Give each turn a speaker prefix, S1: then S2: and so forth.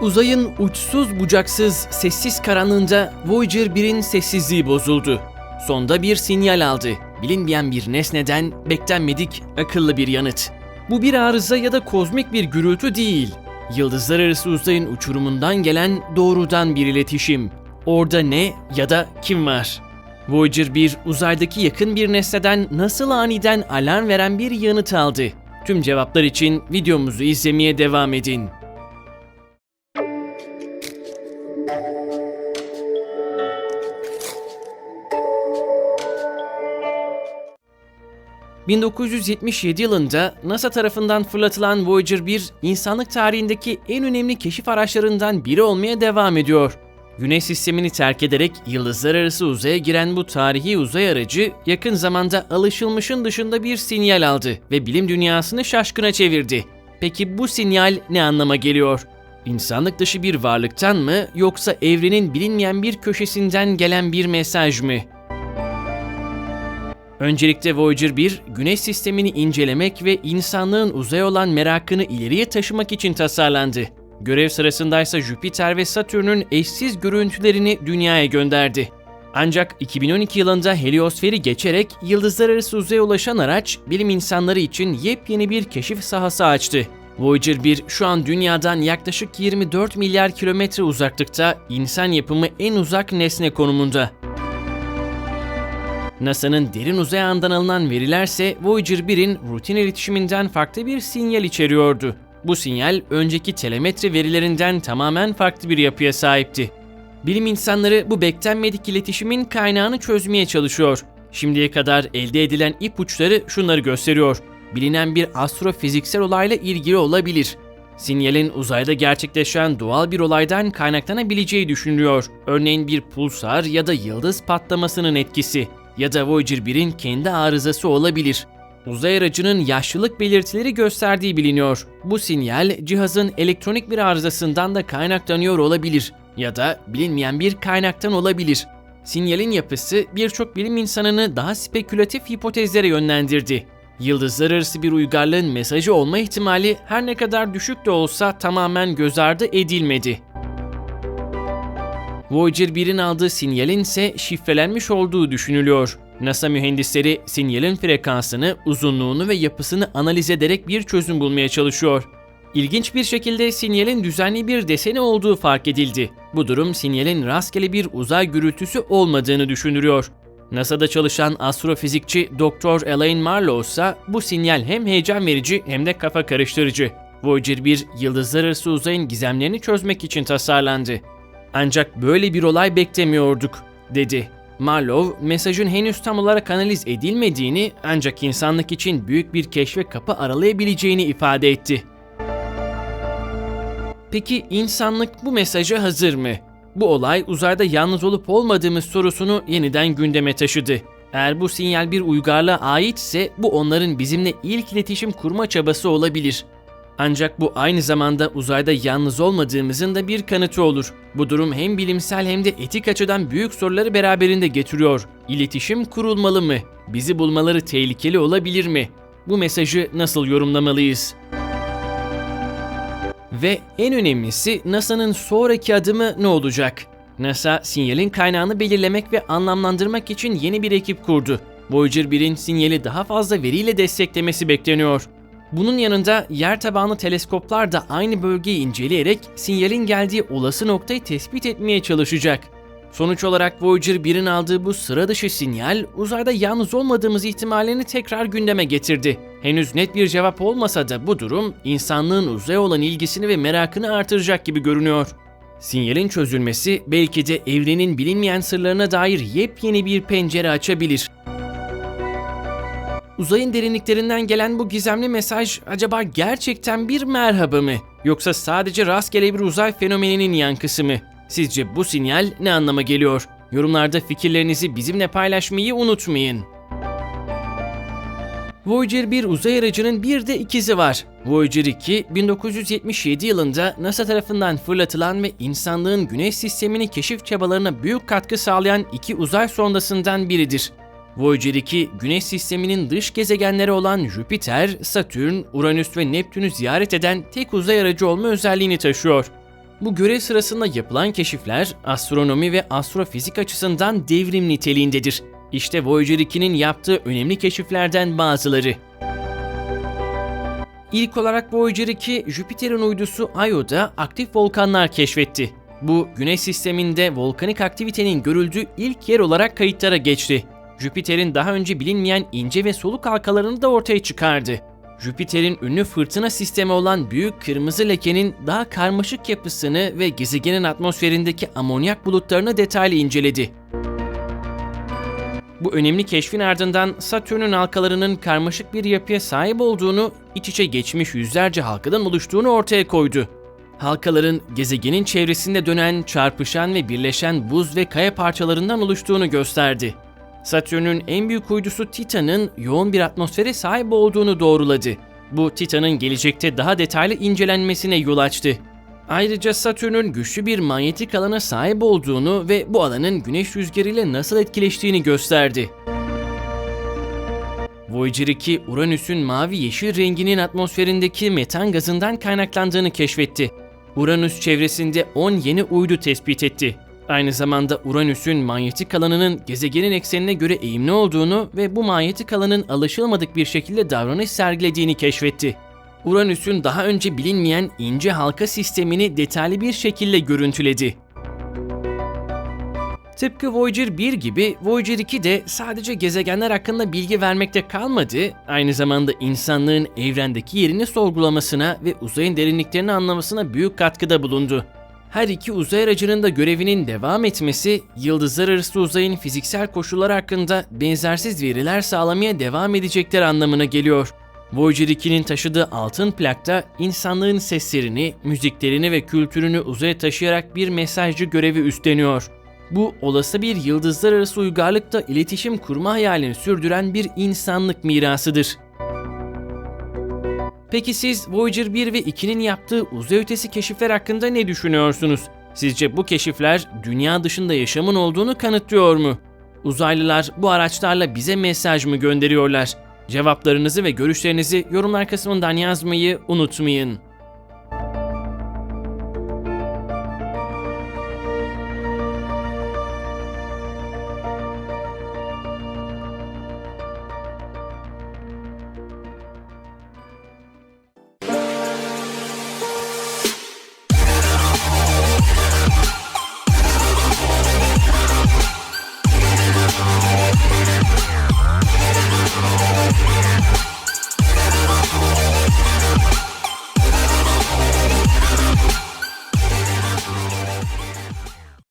S1: Uzayın uçsuz bucaksız sessiz karanlığında Voyager 1'in sessizliği bozuldu. Sonda bir sinyal aldı. Bilinmeyen bir nesneden beklenmedik akıllı bir yanıt. Bu bir arıza ya da kozmik bir gürültü değil. Yıldızlar arası uzayın uçurumundan gelen doğrudan bir iletişim. Orada ne ya da kim var? Voyager 1 uzaydaki yakın bir nesneden nasıl aniden alarm veren bir yanıt aldı. Tüm cevaplar için videomuzu izlemeye devam edin. ...1977 yılında NASA tarafından fırlatılan Voyager 1, insanlık tarihindeki en önemli keşif araçlarından biri olmaya devam ediyor. Güneş sistemini terk ederek yıldızlar arası uzaya giren bu tarihi uzay aracı yakın zamanda alışılmışın dışında bir sinyal aldı ve bilim dünyasını şaşkına çevirdi. Peki bu sinyal ne anlama geliyor? İnsanlık dışı bir varlıktan mı yoksa evrenin bilinmeyen bir köşesinden gelen bir mesaj mı? Öncelikle Voyager 1, Güneş sistemini incelemek ve insanlığın uzaya olan merakını ileriye taşımak için tasarlandı. Görev sırasındaysa Jüpiter ve Satürn'ün eşsiz görüntülerini dünyaya gönderdi. Ancak 2012 yılında heliosferi geçerek yıldızlar arası uzaya ulaşan araç bilim insanları için yepyeni bir keşif sahası açtı. Voyager 1 şu an dünyadan yaklaşık 24 milyar kilometre uzaklıkta insan yapımı en uzak nesne konumunda. NASA'nın derin uzay ağından alınan verilerse Voyager 1'in rutin iletişiminden farklı bir sinyal içeriyordu. Bu sinyal önceki telemetre verilerinden tamamen farklı bir yapıya sahipti. Bilim insanları bu beklenmedik iletişimin kaynağını çözmeye çalışıyor. Şimdiye kadar elde edilen ipuçları şunları gösteriyor. Bilinen bir astrofiziksel olayla ilgili olabilir. Sinyalin uzayda gerçekleşen doğal bir olaydan kaynaklanabileceği düşünülüyor. Örneğin bir pulsar ya da yıldız patlamasının etkisi ya da Voyager 1'in kendi arızası olabilir. Uzay aracının yaşlılık belirtileri gösterdiği biliniyor. Bu sinyal cihazın elektronik bir arızasından da kaynaklanıyor olabilir ya da bilinmeyen bir kaynaktan olabilir. Sinyalin yapısı birçok bilim insanını daha spekülatif hipotezlere yönlendirdi. Yıldızlar arası bir uygarlığın mesajı olma ihtimali her ne kadar düşük de olsa tamamen göz ardı edilmedi. Voyager 1'in aldığı sinyalin ise şifrelenmiş olduğu düşünülüyor. NASA mühendisleri sinyalin frekansını, uzunluğunu ve yapısını analiz ederek bir çözüm bulmaya çalışıyor. İlginç bir şekilde sinyalin düzenli bir deseni olduğu fark edildi. Bu durum sinyalin rastgele bir uzay gürültüsü olmadığını düşündürüyor. NASA'da çalışan astrofizikçi Dr. Elaine Marlowe ise bu sinyal hem heyecan verici hem de kafa karıştırıcı. Voyager 1, yıldızlar arası uzayın gizemlerini çözmek için tasarlandı. Ancak böyle bir olay beklemiyorduk, dedi. Marlow, mesajın henüz tam olarak analiz edilmediğini ancak insanlık için büyük bir keşfe kapı aralayabileceğini ifade etti. Peki insanlık bu mesaja hazır mı? Bu olay uzayda yalnız olup olmadığımız sorusunu yeniden gündeme taşıdı. Eğer bu sinyal bir uygarlığa aitse bu onların bizimle ilk iletişim kurma çabası olabilir. Ancak bu aynı zamanda uzayda yalnız olmadığımızın da bir kanıtı olur. Bu durum hem bilimsel hem de etik açıdan büyük soruları beraberinde getiriyor. İletişim kurulmalı mı? Bizi bulmaları tehlikeli olabilir mi? Bu mesajı nasıl yorumlamalıyız? Ve en önemlisi NASA'nın sonraki adımı ne olacak? NASA sinyalin kaynağını belirlemek ve anlamlandırmak için yeni bir ekip kurdu. Voyager 1'in sinyali daha fazla veriyle desteklemesi bekleniyor. Bunun yanında yer tabanlı teleskoplar da aynı bölgeyi inceleyerek sinyalin geldiği olası noktayı tespit etmeye çalışacak. Sonuç olarak Voyager 1'in aldığı bu sıra dışı sinyal uzayda yalnız olmadığımız ihtimalini tekrar gündeme getirdi. Henüz net bir cevap olmasa da bu durum insanlığın uzaya olan ilgisini ve merakını artıracak gibi görünüyor. Sinyalin çözülmesi belki de evrenin bilinmeyen sırlarına dair yepyeni bir pencere açabilir. Uzayın derinliklerinden gelen bu gizemli mesaj acaba gerçekten bir merhaba mı? Yoksa sadece rastgele bir uzay fenomeninin yankısı mı? Sizce bu sinyal ne anlama geliyor? Yorumlarda fikirlerinizi bizimle paylaşmayı unutmayın. Voyager 1 uzay aracının bir de ikizi var. Voyager 2, 1977 yılında NASA tarafından fırlatılan ve insanlığın güneş sistemini keşif çabalarına büyük katkı sağlayan iki uzay sondasından biridir. Voyager 2, Güneş sisteminin dış gezegenleri olan Jüpiter, Satürn, Uranüs ve Neptün'ü ziyaret eden tek uzay aracı olma özelliğini taşıyor. Bu görev sırasında yapılan keşifler astronomi ve astrofizik açısından devrim niteliğindedir. İşte Voyager 2'nin yaptığı önemli keşiflerden bazıları. İlk olarak Voyager 2, Jüpiter'in uydusu Io'da aktif volkanlar keşfetti. Bu, Güneş sisteminde volkanik aktivitenin görüldüğü ilk yer olarak kayıtlara geçti. Jüpiter'in daha önce bilinmeyen ince ve soluk halkalarını da ortaya çıkardı. Jüpiter'in ünlü fırtına sistemi olan büyük kırmızı lekenin daha karmaşık yapısını ve gezegenin atmosferindeki amonyak bulutlarını detaylı inceledi. Bu önemli keşfin ardından Satürn'ün halkalarının karmaşık bir yapıya sahip olduğunu, iç içe geçmiş yüzlerce halkadan oluştuğunu ortaya koydu. Halkaların gezegenin çevresinde dönen, çarpışan ve birleşen buz ve kaya parçalarından oluştuğunu gösterdi. Satürn'ün en büyük uydusu Titan'ın yoğun bir atmosfere sahip olduğunu doğruladı. Bu Titan'ın gelecekte daha detaylı incelenmesine yol açtı. Ayrıca Satürn'ün güçlü bir manyetik alana sahip olduğunu ve bu alanın güneş rüzgarıyla nasıl etkileştiğini gösterdi. Voyager 2, Uranüs'ün mavi yeşil renginin atmosferindeki metan gazından kaynaklandığını keşfetti. Uranüs çevresinde 10 yeni uydu tespit etti. Aynı zamanda Uranüs'ün manyetik alanının gezegenin eksenine göre eğimli olduğunu ve bu manyetik alanın alışılmadık bir şekilde davranış sergilediğini keşfetti. Uranüs'ün daha önce bilinmeyen ince halka sistemini detaylı bir şekilde görüntüledi. Tıpkı Voyager 1 gibi Voyager 2 de sadece gezegenler hakkında bilgi vermekte kalmadı, aynı zamanda insanlığın evrendeki yerini sorgulamasına ve uzayın derinliklerini anlamasına büyük katkıda bulundu. Her iki uzay aracının da görevinin devam etmesi, yıldızlar arası uzayın fiziksel koşulları hakkında benzersiz veriler sağlamaya devam edecekler anlamına geliyor. Voyager 2'nin taşıdığı altın plakta insanlığın seslerini, müziklerini ve kültürünü uzaya taşıyarak bir mesajcı görevi üstleniyor. Bu olası bir yıldızlar arası uygarlıkta iletişim kurma hayalini sürdüren bir insanlık mirasıdır. Peki siz Voyager 1 ve 2'nin yaptığı uzay ötesi keşifler hakkında ne düşünüyorsunuz? Sizce bu keşifler dünya dışında yaşamın olduğunu kanıtlıyor mu? Uzaylılar bu araçlarla bize mesaj mı gönderiyorlar? Cevaplarınızı ve görüşlerinizi yorumlar kısmından yazmayı unutmayın.